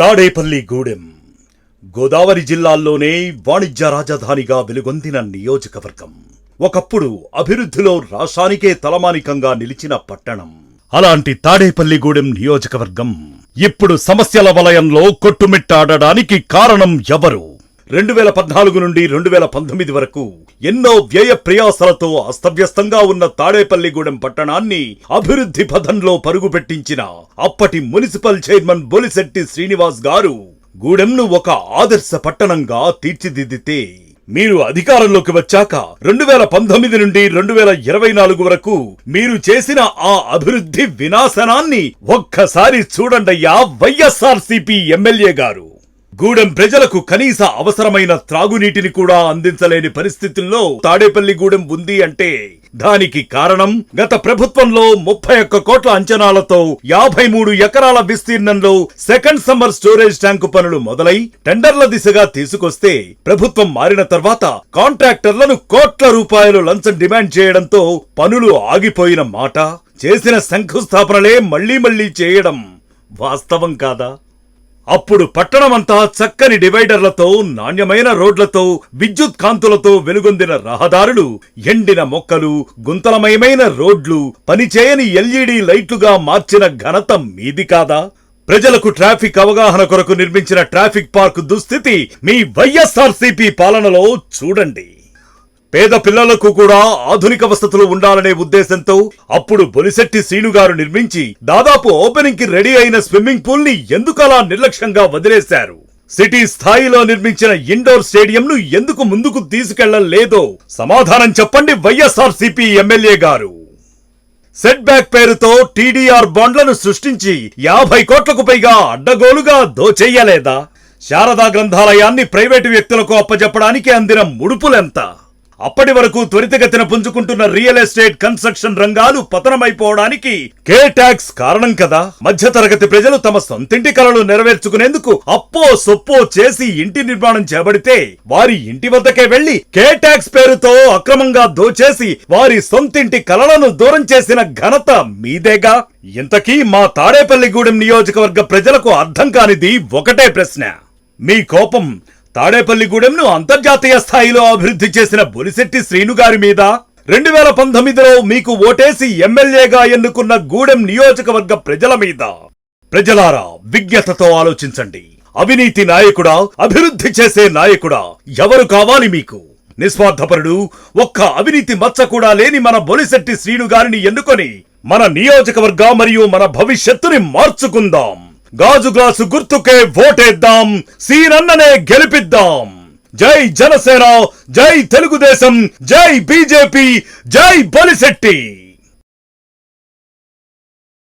తాడేపల్లి గూడెం. గోదావరి జిల్లాల్లోనే వాణిజ్య రాజధానిగా వెలుగొందిన నియోజకవర్గం. ఒకప్పుడు అభివృద్ధిలో రాష్ట్రానికే తలమానికంగా నిలిచిన పట్టణం. అలాంటి తాడేపల్లిగూడెం నియోజకవర్గం ఇప్పుడు సమస్యల వలయంలో కొట్టుమిట్టాడడానికి కారణం ఎవరు? రెండు వేల పద్నాలుగు నుండి రెండు వేల పంతొమ్మిది వరకు ఎన్నో వ్యయ ప్రయాసలతో అస్తవ్యస్తంగా ఉన్న తాడేపల్లిగూడెం పట్టణాన్ని అభివృద్ధి పథంలో పరుగుపెట్టించిన అప్పటి మున్సిపల్ చైర్మన్ బొలిశెట్టి శ్రీనివాస్ గారు గూడెంను ఒక ఆదర్శ పట్టణంగా తీర్చిదిద్దితే మీరు అధికారంలోకి వచ్చాక రెండు వేల పంతొమ్మిది నుండి రెండు వేల ఇరవై నాలుగు వరకు మీరు చేసిన ఆ అభివృద్ధి వినాశనాన్ని ఒక్కసారి చూడండయ్యా వైఎస్ఆర్ ఎమ్మెల్యే గారు. గూడెం ప్రజలకు కనీస అవసరమైన త్రాగునీటిని కూడా అందించలేని పరిస్థితుల్లో తాడేపల్లి గూడెం ఉంది అంటే దానికి కారణం గత ప్రభుత్వంలో ముప్పై ఒక్క కోట్ల అంచనాలతో యాభై మూడు ఎకరాల విస్తీర్ణంలో సెకండ్ సమ్మర్ స్టోరేజ్ ట్యాంకు పనులు మొదలై టెండర్ల దిశగా తీసుకొస్తే ప్రభుత్వం మారిన తర్వాత కాంట్రాక్టర్లను కోట్ల రూపాయలు లంచం డిమాండ్ చేయడంతో పనులు ఆగిపోయిన మాట. చేసిన శంకుస్థాపనలే మళ్ళీ మళ్ళీ చేయడం వాస్తవం కాదా? అప్పుడు పట్టణమంతా చక్కని డివైడర్లతో నాణ్యమైన రోడ్లతో విద్యుత్ కాంతులతో వెలుగొందిన రహదారులు ఎండిన మొక్కలు గుంతలమయమైన రోడ్లు పనిచేయని ఎల్ఈడి లైట్లుగా మార్చిన ఘనత మీది కాదా? ప్రజలకు ట్రాఫిక్ అవగాహన కొరకు నిర్మించిన ట్రాఫిక్ పార్క్ దుస్థితి మీ వైఎస్ఆర్సీపీ పాలనలో చూడండి. పేద పిల్లలకు కూడా ఆధునిక వసతులు ఉండాలనే ఉద్దేశంతో అప్పుడు బొలిశెట్టి సీనుగారు నిర్మించి దాదాపు ఓపెనింగ్కి రెడీ అయిన స్విమ్మింగ్ పూల్ని ఎందుకలా నిర్లక్ష్యంగా వదిలేశారు? సిటీ స్థాయిలో నిర్మించిన ఇండోర్ స్టేడియంను ఎందుకు ముందుకు తీసుకెళ్ళలేదో సమాధానం చెప్పండి వైఎస్ఆర్ సిపి ఎమ్మెల్యే గారు. సెట్ బ్యాక్ పేరుతో టీడీఆర్ బాండ్లను సృష్టించి యాభై కోట్లకు పైగా అడ్డగోలుగా దోచెయ్యలేదా శారదా గ్రంథాలయాన్ని ప్రైవేటు వ్యక్తులకు అప్పజెప్పడానికి అందిన ముడుపులెంత? అప్పటి వరకు త్వరితగతిన పుంజుకుంటున్న రియల్ ఎస్టేట్ కన్స్ట్రక్షన్ రంగాలు పతనమైపోవడానికి కే ట్యాక్స్ కారణం కదా. మధ్యతరగతి ప్రజలు తమ సొంతింటి కలలు నెరవేర్చుకునేందుకు అప్పో సొప్పో చేసి ఇంటి నిర్మాణం చేపడితే వారి ఇంటి వద్దకే వెళ్ళి కే ట్యాక్స్ పేరుతో అక్రమంగా దోచేసి వారి సొంతింటి కలలను దూరం చేసిన ఘనత మీదేగా? ఇంతకీ మా తాడేపల్లిగూడెం నియోజకవర్గ ప్రజలకు అర్థం కానిది ఒకటే ప్రశ్న. మీ కోపం తాడేపల్లిగూడెంను అంతర్జాతీయ స్థాయిలో అభివృద్ధి చేసిన బొలిశెట్టి శ్రీను గారి మీద రెండు వేల పంతొమ్మిదిలో మీకు ఓటేసి ఎమ్మెల్యేగా ఎన్నుకున్న గూడెం నియోజకవర్గ ప్రజల మీద. ప్రజలారా విజ్ఞతతో ఆలోచించండి. అవినీతి నాయకుడా అభివృద్ధి చేసే నాయకుడా ఎవరు కావాలి మీకు? నిస్వార్థపరుడు ఒక్క అవినీతి మచ్చ కూడా లేని మన బొలిశెట్టి శ్రీను గారిని ఎన్నుకొని మన నియోజకవర్గ మరియు మన భవిష్యత్తుని మార్చుకుందాం. గాజు గ్లాసు గుర్తుకే ఓటేద్దాం. సీనన్ననే గెలిపిద్దాం. జై జనసేన జై తెలుగుదేశం జై బీజేపీ జై బలిశెట్టి.